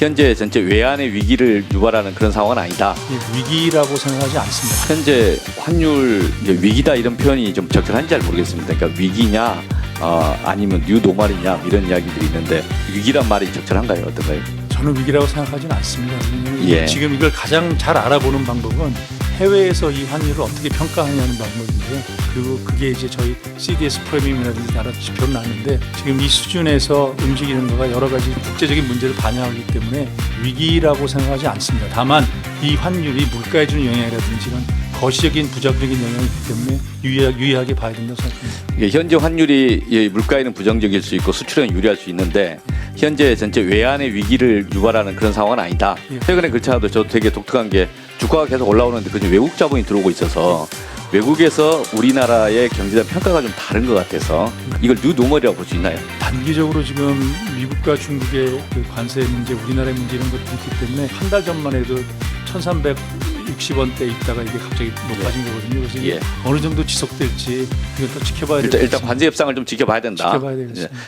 현재 전체 외환의 위기를 유발하는 그런 상황은 아니다. 예, 위기라고 생각하지 않습니다. 현재 환율 이제 위기다 이런 표현이 좀 적절한지 잘 모르겠습니다. 그러니까 위기냐 어, 아니면 뉴 노멀이냐 이런 이야기들이 있는데 위기란 말이 적절한가요? 어떤가요? 저는 위기라고 생각하지는 않습니다. 예. 지금 이걸 가장 잘 알아보는 방법은 해외에서 이 환율을 어떻게 평가하냐는 방법인데요. 그리고 그게 이제 저희 CDS 프레미엄이라든지 여러 지표를 놨는데 지금 이 수준에서 움직이는 거가 여러 가지 국제적인 문제를 반영하기 때문에 위기라고 생각하지 않습니다. 다만 이 환율이 물가에 주는 영향이라든지 이런 거시적인 부정적인 영향이 있기 때문에 유의하, 유의하 게 봐야 된다고 생각합니다. 현재 환율이 이 물가에는 부정적일 수 있고 수출에는 유리할 수 있는데 현재 전체 외환의 위기를 유발하는 그런 상황은 아니다. 예. 최근에 그렇지 않아도 저도 되게 독특한 게 주가가 계속 올라오는데 그중 외국 자본이 들어오고 있어서 외국에서 우리나라의 경제적 평가가 좀 다른 것 같아서 이걸 뉴노멀이라고 볼 수 있나요? 단기적으로 지금 미국과 중국의 그 관세 문제, 우리나라의 문제 이런 것들이 있기 때문에 한 달 전만 해도 1,360원대 있다가 이게 갑자기 높아진 거거든요. 그래서 이게 예. 어느 정도 지속될지 이걸 또 지켜봐야 일단, 될것 일단 같습니다. 관세 협상을 좀 지켜봐야 된다. 지켜봐야 되겠습니다. 예.